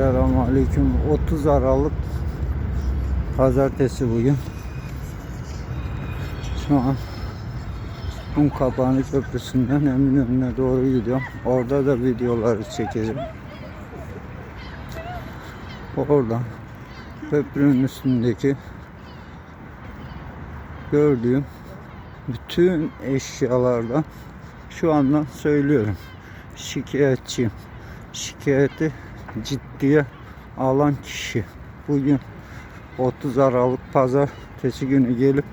Selamünaleyküm. 30 Aralık Pazartesi bugün. Şu an Unkapanı Köprüsü'nden Eminönü'ne doğru gidiyorum. Orada da videoları çekeceğim. Oradan köprünün üstündeki gördüğüm bütün eşyalardan şu anda söylüyorum. Şikayetçiyim. Şikayeti ciddiye alan kişi bugün 30 Aralık Pazartesi günü gelip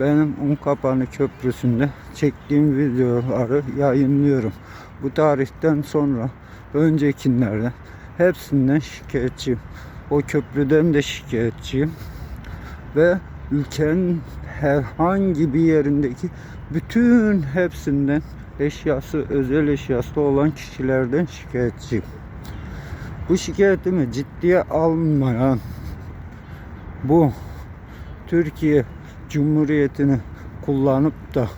benim Unkapanı Köprüsü'nde çektiğim videoları yayınlıyorum. Bu tarihten sonra öncekilerden hepsinden şikayetçiyim. O köprüden de şikayetçiyim. Ve ülkenin herhangi bir yerindeki bütün hepsinden eşyası, özel eşyası olan kişilerden şikayetçiyim. Bu şikayetimi ciddiye almayan bu Türkiye Cumhuriyeti'ni kullanıp da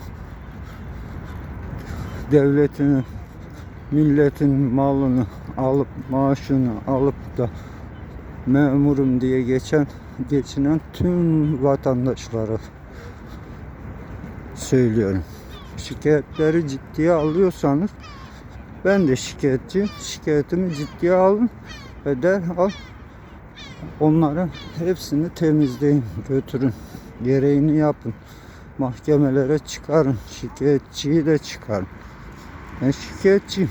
devletini milletin malını alıp maaşını alıp da memurum diye geçen geçinen tüm vatandaşlara söylüyorum. Şikayetleri ciddiye alıyorsanız ben de şikayetçiyim. Şikayetimi ciddiye alın ve derhal onların hepsini temizleyin, götürün. Gereğini yapın. Mahkemelere çıkarın. Şikayetçiyi de çıkarın. Ben şikayetçiyim.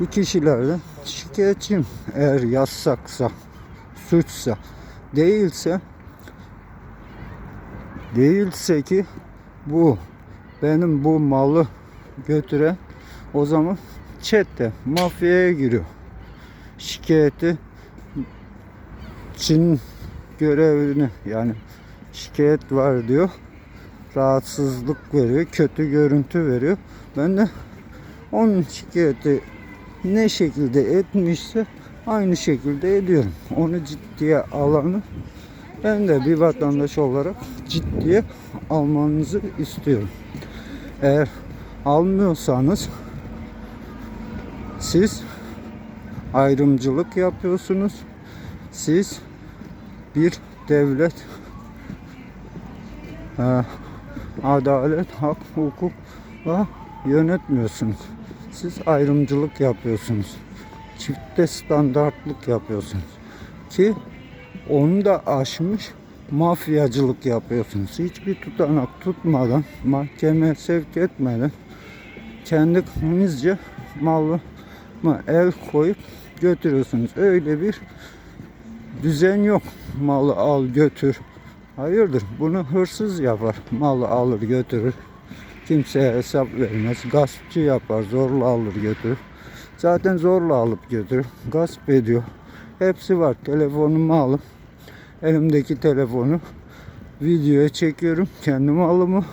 Bu kişilerden şikayetçiyim. Eğer yasaksa, suçsa, değilse değilse ki bu benim bu malı götüren o zaman çete mafyaya giriyor. Şikayeti Çin görevini yani şikayet var diyor. Rahatsızlık veriyor, kötü görüntü veriyor. Ben de onun şikayeti ne şekilde etmişse aynı şekilde ediyorum. Onu ciddiye alanı ben de bir vatandaş olarak ciddiye almanızı istiyorum. Eğer almıyorsanız siz ayrımcılık yapıyorsunuz. Siz bir devlet e, adalet, hak, hukukla yönetmiyorsunuz. Siz ayrımcılık yapıyorsunuz. Çifte standartlık yapıyorsunuz. Ki onu da aşmış mafyacılık yapıyorsunuz. Hiçbir tutanak tutmadan, mahkemeye sevk etmeden kendinizce malı mı el koyup götürüyorsunuz. Öyle bir düzen yok. Malı al götür. Hayırdır? Bunu hırsız yapar. Malı alır götürür. Kimseye hesap vermez. Gaspçı yapar. Zorla alır götürür. Zaten zorla alıp götürür. Gasp ediyor. Hepsi var. Telefonumu alıp elimdeki telefonu videoya çekiyorum. Kendi malımı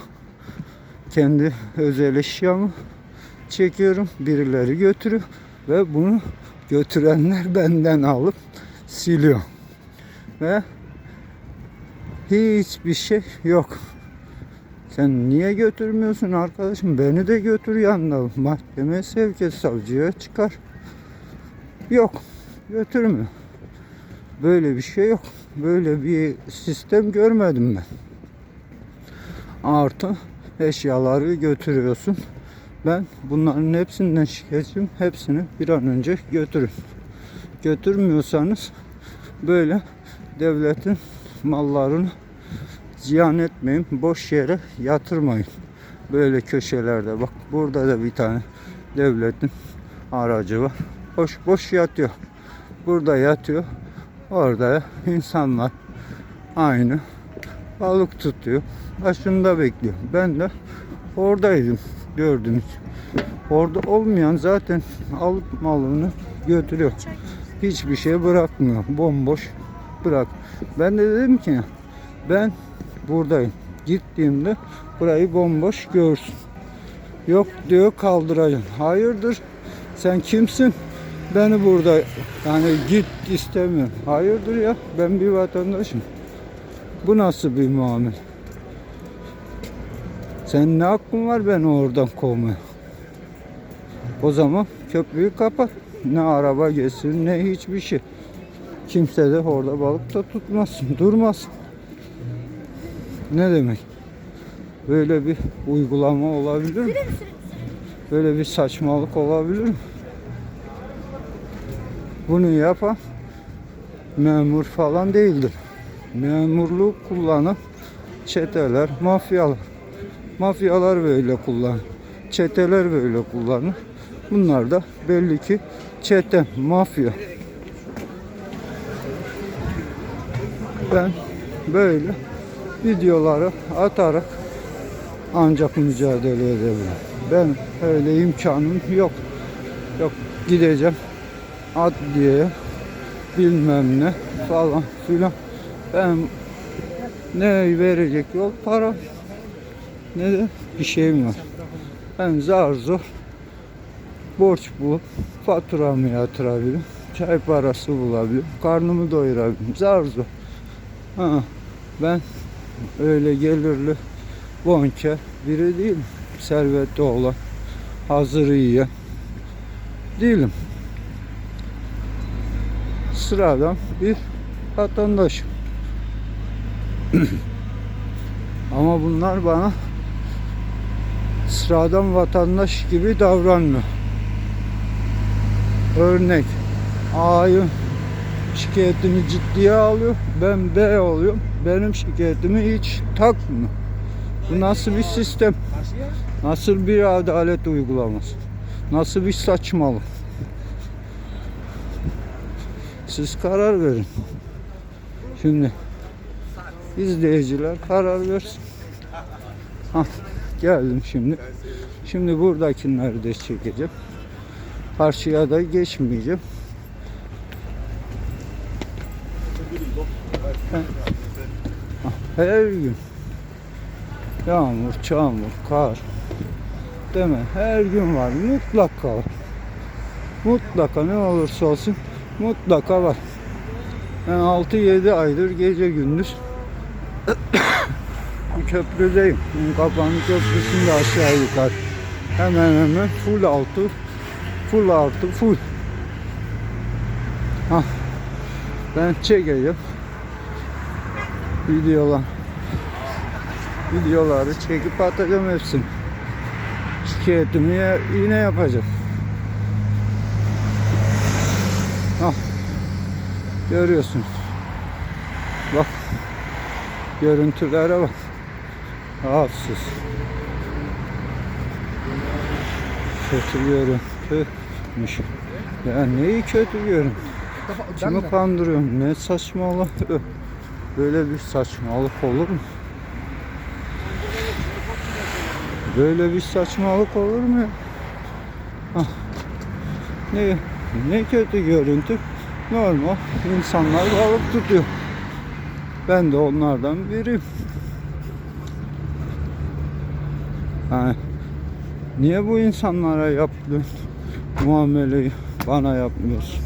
kendi özel eşyamı çekiyorum. Birileri götürüyor ve bunu götürenler benden alıp siliyor. Ve hiçbir şey yok. Sen niye götürmüyorsun arkadaşım? Beni de götür yanına. Mahkemeye sevk et, savcıya çıkar. Yok. Götürmüyor. Böyle bir şey yok. Böyle bir sistem görmedim ben. Artı eşyaları götürüyorsun. Ben bunların hepsinden şikayetçiyim. Hepsini bir an önce götürün. Götürmüyorsanız böyle devletin mallarını ziyan etmeyin. Boş yere yatırmayın. Böyle köşelerde bak burada da bir tane devletin aracı var. Boş boş yatıyor. Burada yatıyor. Orada insanlar aynı balık tutuyor. Başında bekliyor. Ben de oradaydım gördünüz. Orada olmayan zaten alıp malını götürüyor. Hiçbir şey bırakmıyor. Bomboş bırak. Ben de dedim ki ben buradayım. Gittiğimde burayı bomboş görsün. Yok diyor kaldıracaksın. Hayırdır? Sen kimsin? Beni burada yani git istemiyorum. Hayırdır ya? Ben bir vatandaşım. Bu nasıl bir muamele? Sen ne hakkın var beni oradan kovmaya? O zaman köprüyü kapat. Ne araba geçsin ne hiçbir şey. Kimse de orada balık da tutmasın, durmasın. Ne demek? Böyle bir uygulama olabilir mi? Böyle bir saçmalık olabilir mi? Bunu yapan memur falan değildir. Memurluğu kullanan çeteler, mafyalar. Mafyalar böyle kullanır. Çeteler böyle kullanır. Bunlar da belli ki çete, mafya. Ben böyle videoları atarak ancak mücadele edebilirim. Ben öyle imkanım yok. Yok gideceğim adliyeye bilmem ne falan filan. Ben ne verecek yok para ne de bir şeyim var. Ben zar zor borç bulup faturamı yatırabilirim. Çay parası bulabilirim. Karnımı doyurabilirim. Zar zor. Ha, ben öyle gelirli bonker biri değilim. Servetli olan, hazır yiyen değilim. Sıradan bir vatandaşım. Ama bunlar bana sıradan vatandaş gibi davranmıyor. Örnek A'yı şikayetini ciddiye alıyor. Ben B oluyorum. Benim şikayetimi hiç takmıyor. Bu nasıl bir sistem? Nasıl bir adalet uygulaması? Nasıl bir saçmalık? Siz karar verin. Şimdi izleyiciler karar versin. Hah, geldim şimdi. Şimdi buradakileri de çekeceğim. Karşıya da geçmeyeceğim. Her gün yağmur, çamur, kar değil mi? Her gün var. Mutlaka var. Mutlaka ne olursa olsun mutlaka var. Ben 6-7 aydır gece gündüz bu köprüdeyim. Kapanı köprüsünde aşağı yukarı. Hemen hemen full altı, full artı full. Hah. Ben çekeyim. Videolar. Videoları çekip atacağım hepsini. Şikayetimi yine yapacağım. Görüyorsunuz. Bak. Görüntülere bak. Rahatsız. Kötü görüntüymüş. Ya neyi kötü görüntü? Kimi kandırıyorum? Ne saçmalık. Böyle bir saçmalık olur mu? Böyle bir saçmalık olur mu? Ah. Ne, ne kötü görüntü. Normal insanlar balık tutuyor. Ben de onlardan biriyim. Yani niye bu insanlara yaptığın muameleyi bana yapmıyorsun?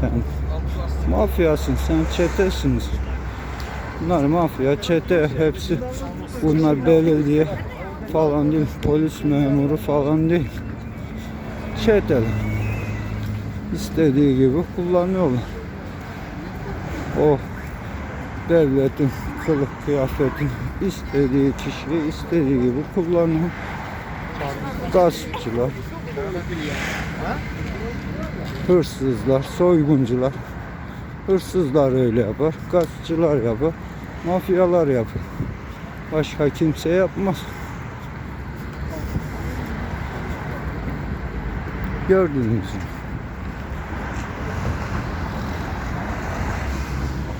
Sen mafyasın, sen çetesiniz. Bunlar mafya, çete hepsi. Bunlar belediye falan değil, polis memuru falan değil. Çeteler. İstediği gibi kullanıyorlar. O devletin kılık kıyafetin istediği kişiyi istediği gibi kullanıyor. Gaspçılar, hırsızlar, soyguncular. Hırsızlar öyle yapar, gaspçılar yapar, mafyalar yapar. Başka kimse yapmaz. Gördünüz mü?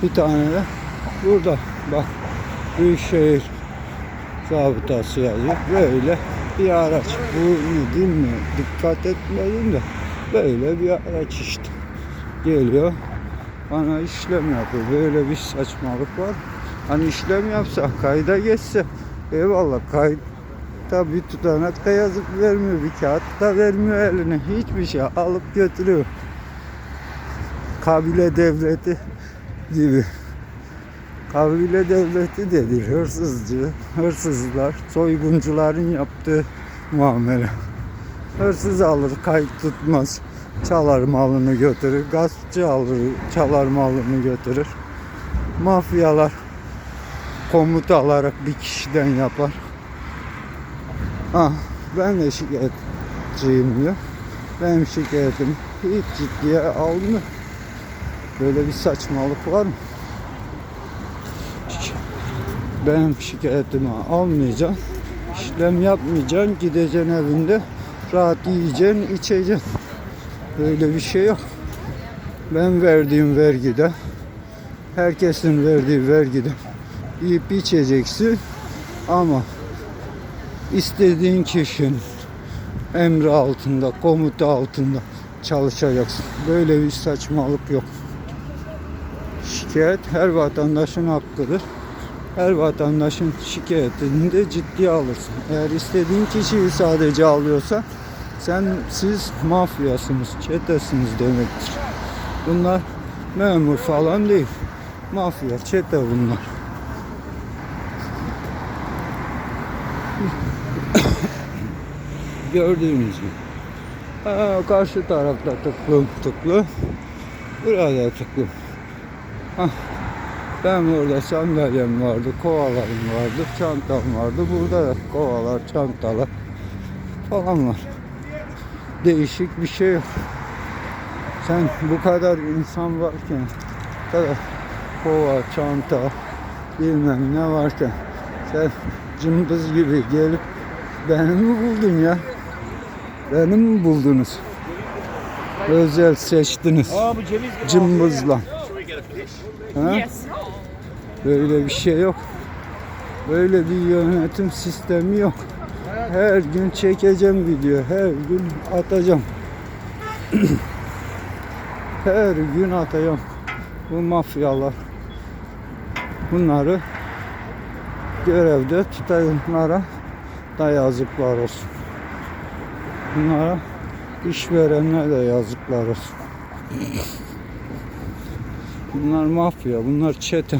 Bir tane de burada bak Büyükşehir zabıtası yazıyor. Böyle bir araç. Bu değil mi? Dikkat etmedim de böyle bir araç işte. Geliyor bana işlem yapıyor. Böyle bir saçmalık var. Hani işlem yapsa, kayda geçse eyvallah kayıtta bir tutanak da yazıp vermiyor. Bir kağıt da vermiyor eline. Hiçbir şey alıp götürüyor. Kabile devleti gibi. Kabile devleti dedi. Hırsızcı, hırsızlar, soyguncuların yaptığı muamele. Hırsız alır, kayıt tutmaz. Çalar malını götürür. Gaspçı alır, çalar malını götürür. Mafyalar komuta alarak bir kişiden yapar. Ah, ben de şikayetçiyim diyor. Benim şikayetim hiç ciddiye almıyor. Böyle bir saçmalık var mı? Benim şikayetimi almayacaksın. işlem yapmayacaksın. Gideceksin evinde rahat yiyeceksin, içeceksin. Böyle bir şey yok. Ben verdiğim vergide, herkesin verdiği vergide yiyip içeceksin ama istediğin kişinin emri altında, komuta altında çalışacaksın. Böyle bir saçmalık yok. Şikayet her vatandaşın hakkıdır. Her vatandaşın şikayetini de ciddiye alırsın. Eğer istediğin kişiyi sadece alıyorsa sen siz mafyasınız, çetesiniz demektir. Bunlar memur falan değil. Mafya, çete bunlar. Gördüğünüz gibi. Ha, karşı tarafta tıklı tıklı. Burada tıklı. Hah. Ben orada sandalyem vardı, kovalarım vardı, çantam vardı. Burada da kovalar, çantalar falan var. Değişik bir şey yok. Sen bu kadar insan varken, bu kadar kova, çanta, bilmem ne varken sen cımbız gibi gelip beni mi buldun ya? Beni mi buldunuz? Özel seçtiniz. Cımbızla. Ha? Böyle bir şey yok. Böyle bir yönetim sistemi yok. Her gün çekeceğim video, her gün atacağım. her gün atacağım. Bu mafyalar. Bunları görevde tutanlara da yazıklar olsun. Bunlara işverenlere de yazıklar olsun. Bunlar mafya, bunlar çete.